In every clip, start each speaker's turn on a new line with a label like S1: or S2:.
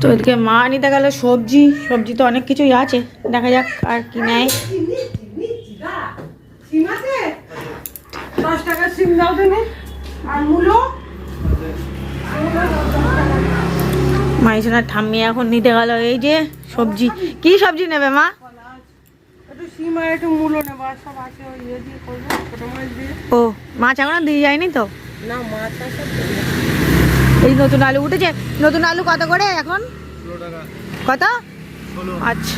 S1: তো এদিকে মা নিতে গেল, সবজি সবজি তো অনেক কিছুই আছে, দেখা যাক আর কি নেয়। মাইসোনার ঠাম্মি এখন নিতে গেল, এই যে সবজি। কি সবজি নেবে মা? ও মাছ এখনও দিয়ে যায়নি তো?
S2: না মাছ
S1: এই নতুন আলু উঠেছে। নতুন আলু কত করে এখন? কত? আচ্ছা।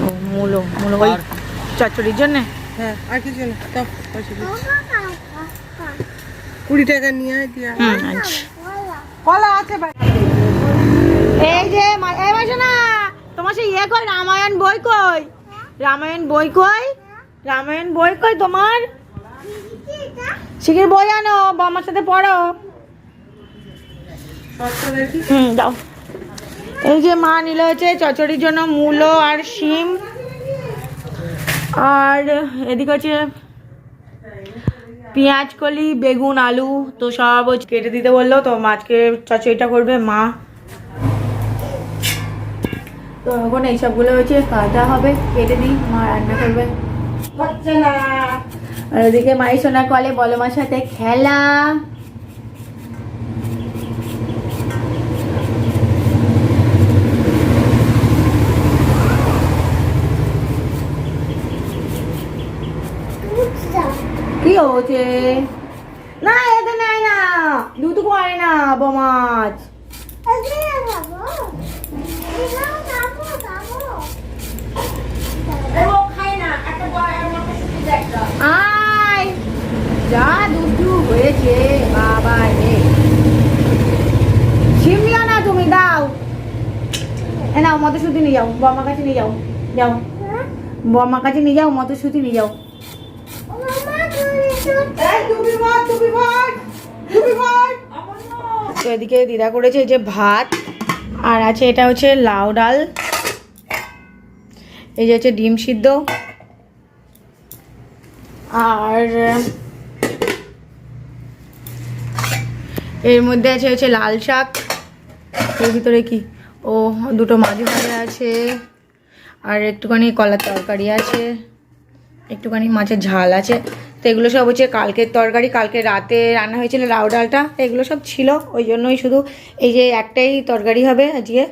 S1: ও মূলো মূলো ওই চচ্চড়ির জন্যে?
S2: হ্যাঁ আর কিছু না তো পচি দিও কুড়ি টাকা নিয়ে
S1: আচ্ছা।
S2: কলা আছে
S1: এই যে মা- এই মাসে না তোমার সেই ইয়ে কই রামায়ণ বই কই রামায়ণ বই কই রামায়ণ বই কই তোমার? শিখির বই আনো বাবার সাথে পড়ো। হুম, দাও। এই যে মা নিল হচ্ছে চচড়ির জন্য মূলো আর শিম। আর এদিকে হচ্ছে পেঁয়াজ কলি, বেগুন, আলু, তো সব কেটে দিতে বলল। তো মাছকে চচড়িটা করবে, মা। তো এখন এইসবগুলো হচ্ছে কাটা হবে, কেটে দিই, মা রান্না করবে।
S2: হচ্ছে না
S1: আর ওদিকে মাই সোনা কলে বলো মার সাথে খেলা। কি হচ্ছে? না এতে নেয় না। দুধ করে না বমাছ যা দুধু হয়েছে, বাবা রে। সিমিও না তুমি দাও। এ নাও, মটরশুঁটি নিয়ে যাও বম্মার কাছে নিয়ে যাও যাও। বম্মার কাছে নিয়ে যাও, মটরশুঁটি নিয়ে যাও। এদিকে দিদা করেছে যে ভাত, আর আছে এটা হচ্ছে লাউ ডাল। এই যে হচ্ছে ডিম সিদ্ধ। আর এর মধ্যে আছে হচ্ছে লাল শাক, এর ভিতরে কি? ও, দুটো মাঝে ভাজা আছে, আর একটুখানি কলার তরকারি আছে, একটুখানি মাছের ঝাল আছে। তো এগুলো সব হচ্ছে কালকের তরকারি, কালকে রাতে রান্না হয়েছিল লাউ ডালটা, এগুলো সব ছিল, ওই জন্যই শুধু এই যে একটাই তরকারি হবে আজকে।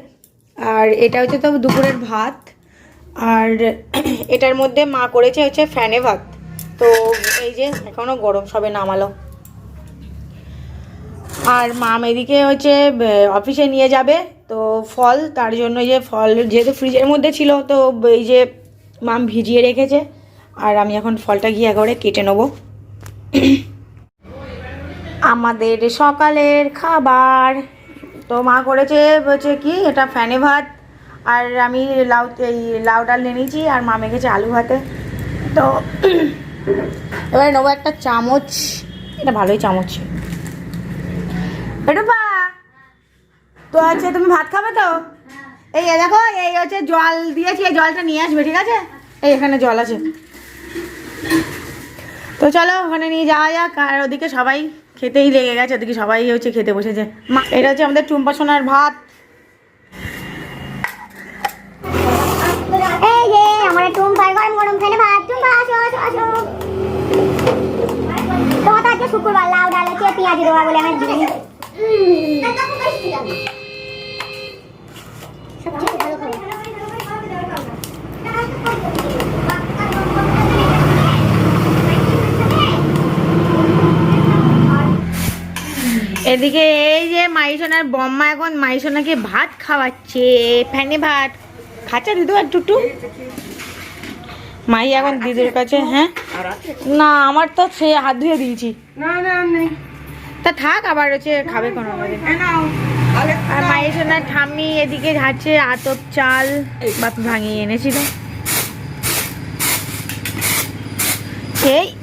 S1: আর এটা হচ্ছে তো দুপুরের ভাত, আর এটার মধ্যে মা করেছে হচ্ছে ফ্যানে ভাত। তো এই যে এখনও গরম, সবে নামালো। আর মাম এদিকে হচ্ছে অফিসে নিয়ে যাবে। তো ফল, তার জন্য যে ফল, যেহেতু ফ্রিজের মধ্যে ছিল, তো এই যে মাম ভিজিয়ে রেখেছে। আর আমি এখন ফলটা গিয়ে একবারে কেটে নেব। আমাদের সকালের খাবার। তো মা করেছে হচ্ছে কি, এটা ফ্যানে ভাত। আর আমি লাউ, এই লাউ ডাল নিয়ে নিয়েছি, আর মা মেখেছে আলু ভাতে। তো এবারে নেব একটা চামচ। এটা ভালোই চামচ। রূপা, তো আছে তুমি ভাত খাবে তো? এই দেখো, এই হচ্ছে জল দিয়েছি, এই জলটা নিয়ে আসবে, ঠিক আছে? এই এখানে জল আছে। তো চলো, ওখানে নিয়ে যাওয়া যাক, আর ওদিকে সবাই খেতেই লেগে গেছে, ওদিকে সবাই হচ্ছে খেতে বসেছে। মা, এটা হচ্ছে আমাদের টুম্পা সোনার ভাত।
S3: এই যে, আমার টুম্পার গরম গরম শুক্রবার, লাউ, ডাল হচ্ছে, পেঁয়াজি দেওয়া বলে আমার
S1: এদিকে এই যে মাইসোনার বম্মা এখন মাইসোনাকে ভাত খাওয়াচ্ছে, ফ্যানে ভাত। খাচ্ছে দিদু আর টুটু? মাই এখন দিদির কাছে হ্যাঁ? না, আমার তো সে হাত ধুয়ে দিয়েছি।
S2: না না
S1: তা থাক আবার হচ্ছে খাবে কোনো
S2: আরে
S1: মায়ের সোনার ঠাম্মি এদিকে ঝাড়ছে আতপ চাল বাপি ভাঙিয়ে এনেছিল।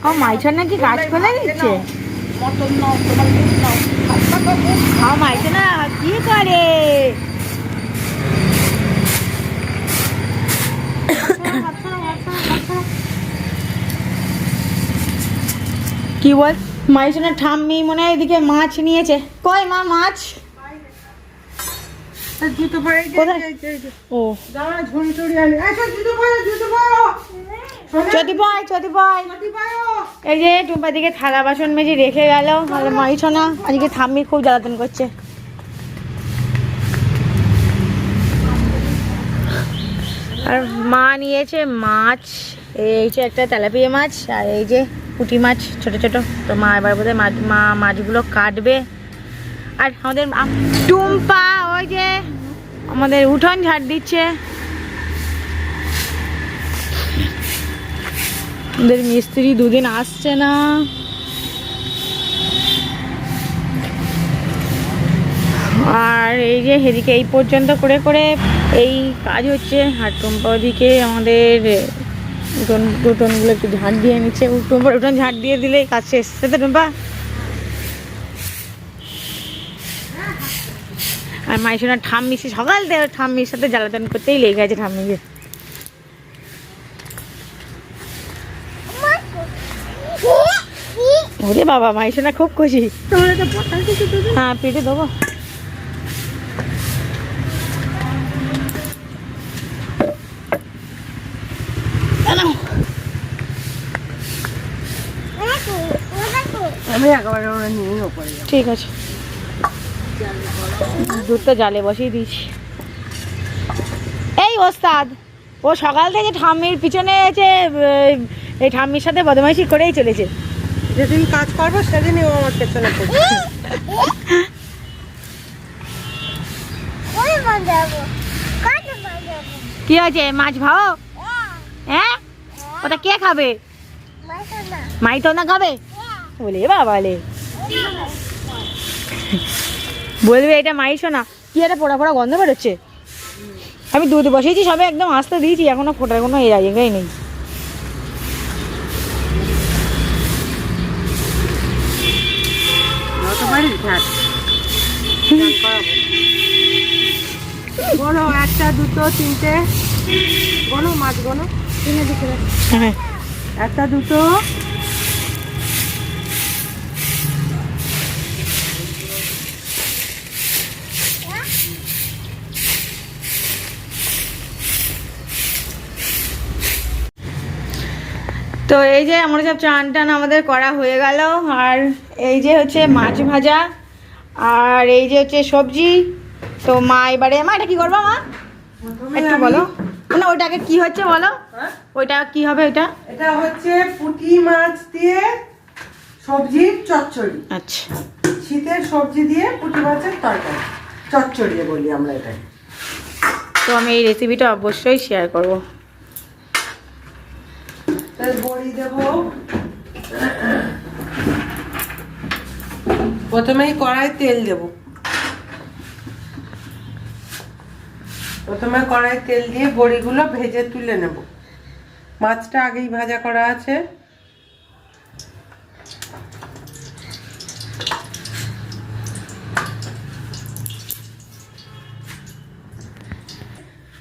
S1: ও দিচ্ছে? কি করে? কি বল? মাইসোনার ঠাম্মি মনে হয় এদিকে মাছ নিয়েছে। কই মা মাছ। ও।
S2: এই
S1: যে টুম্পা দিকে থালা বাসন মেজে রেখে গেল। মাইছনা আজকে ঠাম্মি খুব জ্বালাতন করছে। আর মা নিয়েছে মাছ। এই যে একটা তেলাপিয়া মাছ আর এই যে পুঁটি মাছ, ছোট ছোট। তো মা এবার বোধহয় মাছ মা মাছগুলো কাটবে। আর আমাদের টুম্পা, ওই যে আমাদের উঠোন ঝাড় দিচ্ছে। আমাদের মিস্ত্রি দুদিন আসছে না। আর এই যে এদিকে এই পর্যন্ত করে করে এই কাজ হচ্ছে। আর টুম্পা ওদিকে আমাদের উঠোন উঠোনগুলো একটু ঝাড় দিয়ে নিচ্ছে টুম্পার উঠোন ঝাড় দিয়ে দিলে কাজ শেষ। তো টুম্পা। আর মাইসোনার ঠাম্মি সে সকাল থেকে ঠাম্মির সাথে জ্বালাতন করতেই লেগে গেছে ঠাম্মিকে। ওরে বাবা মাইসোনা খুব খুশি। হ্যাঁ পেটে দেবো।
S2: আমি একেবারে ওরা নিয়ে নেব পরে
S1: ঠিক আছে। দুধটা জালে বসিয়ে দিয়েছি এই ওস্তাদ ও সকাল থেকে ঠাম্মির পিছনে এসে এই ঠাম্মির সাথে বদমাইশি করেই চলেছে।
S2: যেদিন কাজ করব সেদিনই ও আমার পেছনে পড়বে।
S1: কি আছে মাছ ভাও হ্যাঁ। ওটা কে খাবে?
S3: মাথা না
S1: মাই তো না খাবে? বলে এ বাবা লে। বলবে এটা মাইশো না। কি একটা পোড়া পোড়া গন্ধ বেরোচ্ছে। আমি দুধ বসিয়েছি সবে একদম আস্তে দিয়েছি এখনও ফোটার কোনো এ জায়গায় নেই।
S2: গোনো একটা দুটো তিনটে। গোনো মাছ গোনো
S1: হ্যাঁ।
S2: একটা দুটো।
S1: তো এই যে আমরা সব চান টান আমাদের করা হয়ে গেল আর এই যে হচ্ছে মাছ ভাজা আর এই যে হচ্ছে সবজি। তো মা এবারে মা এটা কি করব মা? একটু বলো। না ওইটাকে কি হচ্ছে বলো?
S2: হ্যাঁ?
S1: ওইটা কি হবে ওইটা?
S2: এটা হচ্ছে পুঁটি মাছ দিয়ে সবজির চচ্চড়ি।
S1: আচ্ছা।
S2: শীতের সবজি দিয়ে পুঁটি মাছের তরকারি। চচ্চড়ি বলি আমরা এটাই
S1: তো আমি এই রেসিপিটা অবশ্যই শেয়ার করব।
S2: বড়ি প্রথমেই কড়াই তেল দেব। প্রথমে কড়াই তেল দিয়ে বড়িগুলো ভেজে তুলে নেব। মাছটা আগেই ভাজা করা আছে।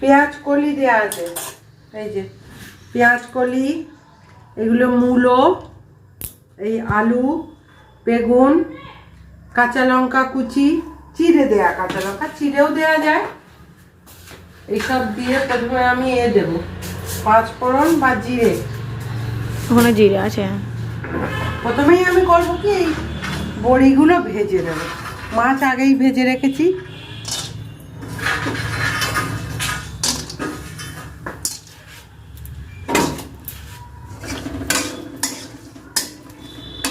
S2: পেঁয়াজ কলি দেওয়া আছে। এই যে, পেঁয়াজ কলি এগুলো মূলো এই আলু বেগুন কাঁচা লঙ্কা কুচি চিড়ে দেয়া কাঁচা লঙ্কা চিড়েও দেওয়া যায়। এইসব দিয়ে প্রথমে আমি এ দেব পাঁচ ফোড়ন বা জিরে।
S1: ওখানে জিরে আছে
S2: প্রথমেই আমি করব কি এই বড়িগুলো ভেজে নেব। মাছ আগেই ভেজে রেখেছি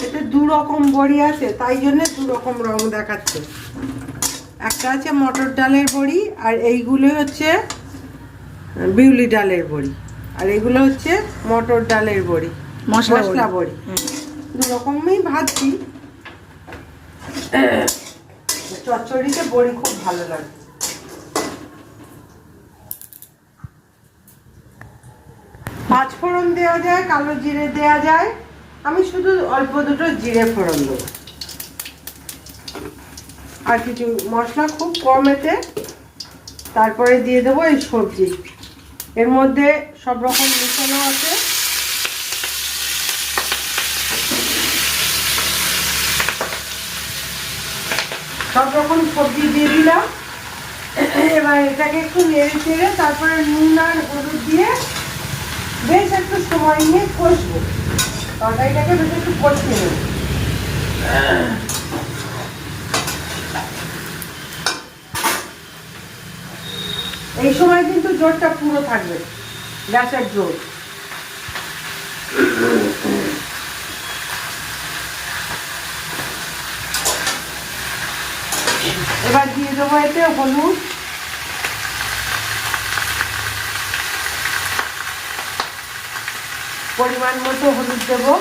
S2: এতে দু রকম বড়ি আছে তাই জন্য দু রকম রং দেখাচ্ছে। একটা আছে মটর ডালের বড়ি আর এইগুলো হচ্ছে বিউলি ডালের বড়ি। আর এগুলো হচ্ছে মটর ডালের বড়ি
S1: মশলা বড়ি।
S2: বড়ি। দু রকমই ভাজছি। চচ্চড়িতে বড়ি খুব ভালো লাগে। পাঁচ ফোড়ন দেওয়া যায় কালো জিরে দেওয়া যায়। আমি শুধু অল্প দুটো জিরে ফোড়ন দেবো। আর কিছু মশলা খুব কম এতে। তারপরে দিয়ে দেবো এই সবজি। এর মধ্যে সব রকম মিশানো আছে। সব রকম সবজি দিয়ে দিলাম। এবার এটাকে একটু নেড়ে চেড়ে তারপরে নুন আর হলুদ দিয়ে বেশ একটু সময় নিয়ে কষবো। তরকারিটাকে বেশ একটু কষিয়ে নেব। এই সময় কিন্তু জোরটা পুরো থাকবে গ্যাসের জোর। এবার দিয়ে দেবো এতে হলুদ। পরিমাণ মতো হলুদ দেবো।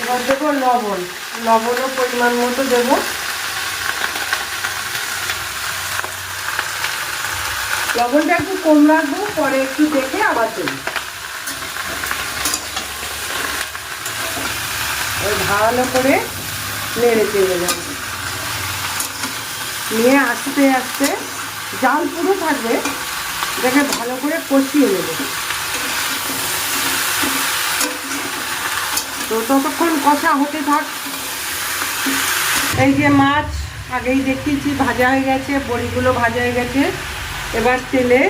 S2: এবার দেবো লবণ। লবণও পরিমাণ মতো দেবো। লবণটা একটু কম রাখব, পরে একটু দেখে আবার দেবো। ভালো করে নেড়ে চেড়ে নেব নিয়ে আস্তে আস্তে জাল পুরো থাকবে। এটাকে ভালো করে কষিয়ে নেব। তো ততক্ষণ কষা হতে থাক। এই যে মাছ, আগেই দেখিয়েছি, ভাজা হয়ে গেছে, বড়িগুলো ভাজা হয়ে গেছে। এবার তেলে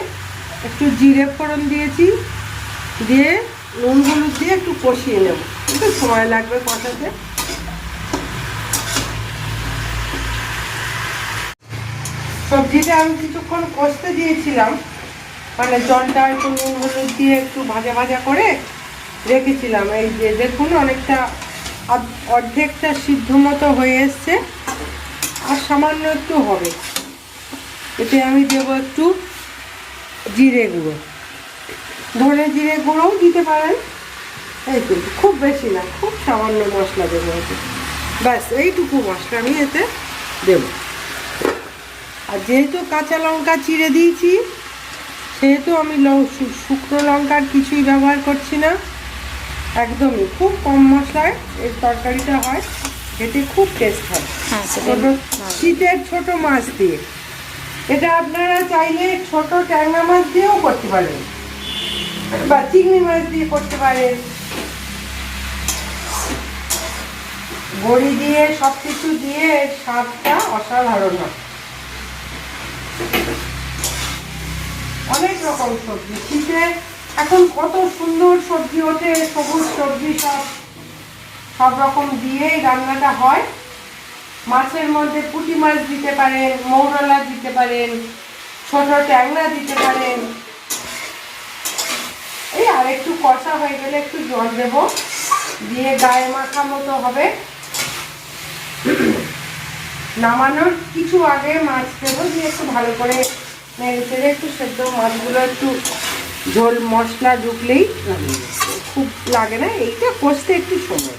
S2: একটু জিরে ফোড়ন দিয়েছি, দিয়ে নুন হলুদ দিয়ে একটু কষিয়ে নেব। একটু সময় লাগবে কষাতে। সবজিটা আমি কিছুক্ষণ কষতে দিয়েছিলাম। মানে জলটা একটু নুন হলুদ দিয়ে একটু ভাজা ভাজা করে রেখেছিলাম। এই যে দেখুন অনেকটা অর্ধেকটা সিদ্ধ মতো হয়ে এসছে। আর সামান্য একটু হবে। এতে আমি দেবো একটু জিরে গুঁড়ো। ধনে জিরে গুঁড়োও দিতে পারেন। এই তো, খুব বেশি না, খুব সামান্য মশলা দেবো এতে। ব্যাস, এইটুকু মশলা আমি এতে দেবো। আর যেহেতু কাঁচা লঙ্কা চিড়ে দিয়েছি সেহেতু আমি ল- শুকনো লঙ্কার কিছুই ব্যবহার করছি না একদমই খুব কম মশলায় এর তরকারিটা হয় খেতে খুব টেস্ট হয়। ছোট শীতের ছোট মাছ দিয়ে। এটা আপনারা চাইলে ছোট ট্যাংরা মাছ দিয়েও করতে পারেন বা চিংড়ি মাছ দিয়ে করতে পারেন। বড়ি দিয়ে সব কিছু দিয়ে এর স্বাদটা অসাধারণ হয়। অনেক রকম সবজি শীতে এখন কত সুন্দর সবজি ওঠে, সবুজ সবজি সব সব রকম দিয়েই রান্নাটা হয়। মাছের মধ্যে পুঁটি মাছ দিতে পারেন, মৌরলা দিতে পারেন, ছোট ট্যাংরা দিতে পারেন। এই আর একটু কষা হয়ে গেলে একটু জল দেব, দিয়ে গায়ে মাখা মতো হবে। নামানোর কিছু আগে মাছ দেবো, দিয়ে একটু ভালো করে নেড়ে চেড়ে একটু সেদ্ধ, মাছগুলো একটু ঝোল, মশলা ঢুকলেই খুব লাগে না, এইটা কষতে একটু সময়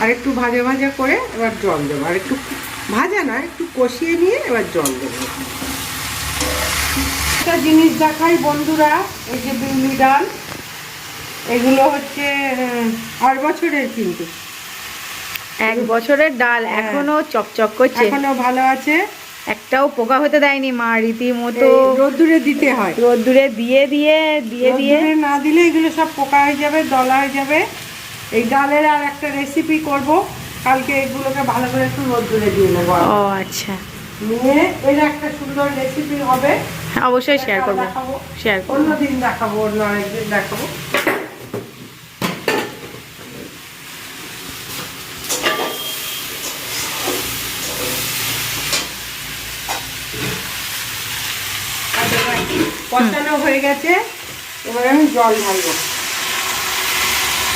S2: আর একটু ভাজা ভাজা করে এবার জল দেবো, আর একটু ভাজা না, একটু কষিয়ে নিয়ে এবার জল দেবো। একটা জিনিস দেখাই বন্ধুরা, এই যে বিউলি ডাল, এগুলো হচ্ছে আট বছরের কিন্তু।
S1: এক বছরের ডাল
S2: হ্যাঁ।
S1: এখনও চকচক করছে।
S2: এখনও ভালো আছে।
S1: একটাও পোকা হতে দেয়নি মা রীতিমতো।
S2: রোদ্দুরে দিতে হয়।
S1: রোদ্দুরে দিয়ে দিয়ে দিয়ে দিয়ে।
S2: না দিলে এগুলো সব পোকা হয়ে যাবে দলা হয়ে যাবে। এই ডালের আর একটা রেসিপি করব। কালকে এগুলোকে ভালো করে একটু রোদ্দুরে দিয়ে নেব।
S1: ও আচ্ছা।
S2: নিয়ে এর একটা সুন্দর রেসিপি হবে।
S1: অবশ্যই শেয়ার করব। শেয়ার করব।
S2: অন্য দিন দেখাবো অন্য আরেকদিন দেখাবো আচ্ছা, ব্যাস। কষানো হয়ে গেছে। এবার আমি জল ঢালবো।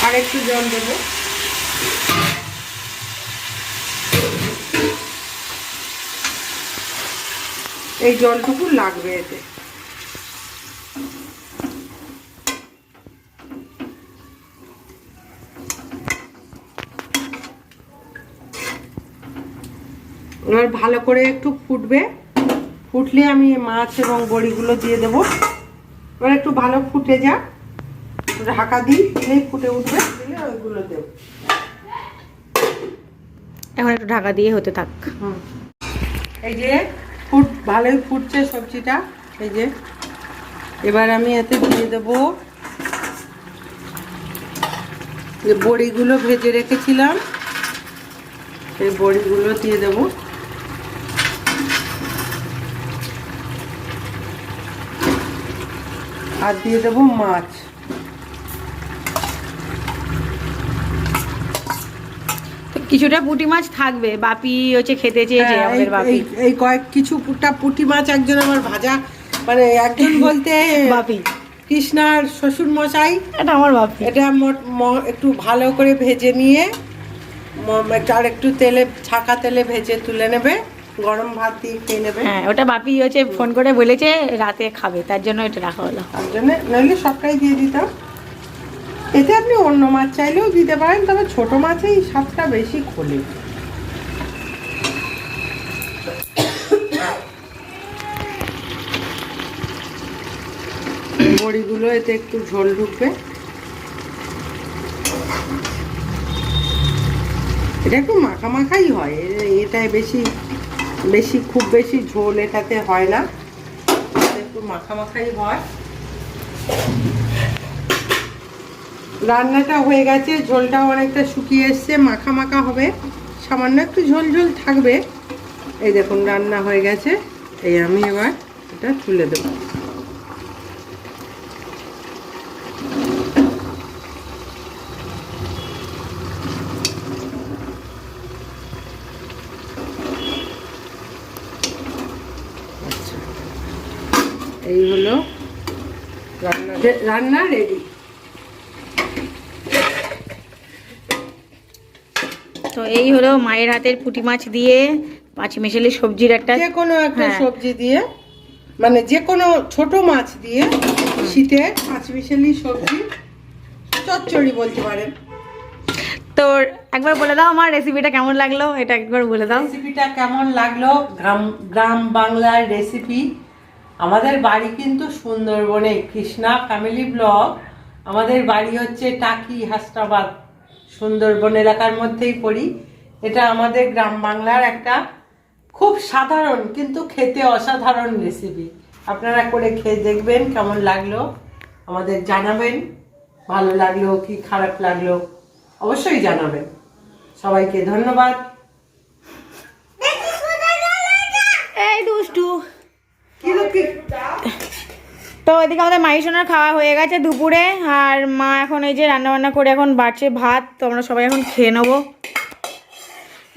S2: আর একটু জল দেবো। এই জলটুকু লাগবে এতে। এবার ভালো করে একটু ফুটবে। ফুটলে আমি মাছ এবং বড়িগুলো দিয়ে দেবো। এবার একটু ভালো ফুটে যা ঢাকা দিই দিলেই ফুটে উঠবে। দিলে ওইগুলো দেবো।
S1: এখন একটু ঢাকা দিয়ে হতে থাক।
S2: এই যে ফুট ভালোই ফুটছে সবজিটা। এই যে এবার আমি এতে দিয়ে দেবো যে বড়িগুলো ভেজে রেখেছিলাম। এই বড়িগুলো দিয়ে দেবো। আর দিয়ে দেবো মাছ।
S1: কিছুটা পুঁটি মাছ থাকবে। বাপি হচ্ছে খেতে চেয়েছে
S2: হ্যাঁ,
S1: আমাদের
S2: এই-
S1: বাপি।
S2: এই- এই কয়েক কিছু পুটা পুঁটি মাছ একজন আমার ভাজা। মানে একজন বলতে
S1: বাপি।
S2: কৃষ্ণার শ্বশুর মশাই
S1: এটা আমার বাপি।
S2: এটা মোট- একটু ভালো করে ভেজে নিয়ে আর একটু তেলে ছাকা তেলে ভেজে তুলে নেবে। গরম ভাত দিয়ে খেয়ে নেবে।
S1: হ্যাঁ ওটা বাপি হচ্ছে ফোন করে বলেছে রাতে খাবে তার জন্য এটা রাখা হলো।
S2: তার জন্য নইলে সবটাই দিয়ে দিতাম। এতে আপনি অন্য মাছ চাইলেও দিতে পারেন তবে ছোট মাছেই স্বাদটা বেশি খোলে। বড়িগুলো এতে একটু ঝোল ঢুকবে। এটা একটু মাখা মাখাই হয় এ- এটায় বেশি বেশি, খুব বেশি ঝোল এটাতে হয় না। একটু মাখা মাখাই হয়। রান্নাটা হয়ে গেছে ঝোলটাও অনেকটা শুকিয়ে এসছে মাখা মাখা হবে। সামান্য একটু ঝোল ঝোল থাকবে। এই দেখুন, রান্না হয়ে গেছে। এই আমি এবার এটা তুলে দেবো। এই হলো রান্না। রেডি
S1: তো এই হলো মায়ের হাতের পুঁটি মাছ দিয়ে পাঁচ মেশালি সবজির একটা
S2: যে কোনো একটা
S1: হ্যাঁ।
S2: সবজি দিয়ে মানে যে কোনো ছোট মাছ দিয়ে শীতে পাঁচ মিশালি সবজি চচ্চড়ি বলতে পারেন।
S1: তো একবার বলে দাও আমার রেসিপিটা কেমন লাগল এটা একবার বলে দাও।
S2: রেসিপিটা কেমন লাগল? গ্রাম গ্রাম বাংলার রেসিপি আমাদের বাড়ি কিন্তু সুন্দরবনে, কৃষ্ণা ফ্যামিলি ব্লগ আমাদের বাড়ি হচ্ছে টাকি, হাসনাবাদ, সুন্দরবন এলাকার মধ্যেই পড়ি। এটা আমাদের গ্রাম বাংলার একটা খুব সাধারণ কিন্তু খেতে অসাধারণ রেসিপি আপনারা করে খেয়ে দেখবেন কেমন লাগল, আমাদের জানাবেন। ভালো লাগল কি খারাপ লাগল, অবশ্যই জানাবেন। সবাইকে ধন্যবাদ
S1: এই দুষ্টু
S2: কি কি
S1: তো এদিকে আমাদের মাই সোনার খাওয়া হয়ে গেছে দুপুরে, আর মা এখন এই যে রান্না বান্না করে এখন বাড়ছে ভাত, তো আমরা সবাই এখন খেয়ে নেব।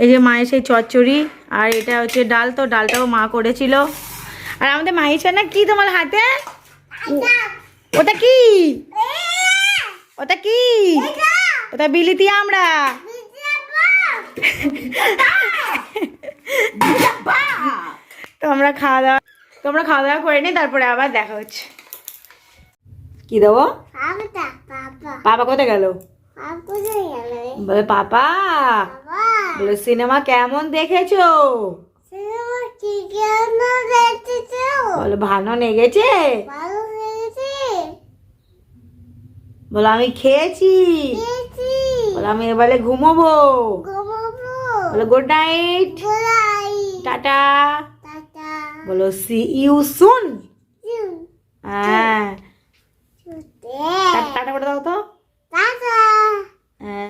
S1: এই যে মায়ের সেই চচ্চড়ি, আর এটা হচ্ছে ডাল, তো ডালটাও মা করেছিল। আর আমাদের মাই সোনা কি তোমার হাতে? ওটা কি? ওটা কি? ওটা বিলিতি আমরা। তো আমরা খাওয়া দাওয়া তো আমরা খাওয়া দাওয়া করে নিই, তারপরে আবার দেখা হচ্ছে। কি দেবো? পাপা কোথায় গেল? বলে পাপা বলে সিনেমা কেমন দেখেছ? বলে ভালো লেগেছে? বলে আমি খেয়েছি। বলে আমি এবারে ঘুমোবো। বলে গুড নাইট টাটা। বলো সি ইউ সুন হ্যাঁ। টাটা করে দাও তো
S3: টাটা
S1: হ্যাঁ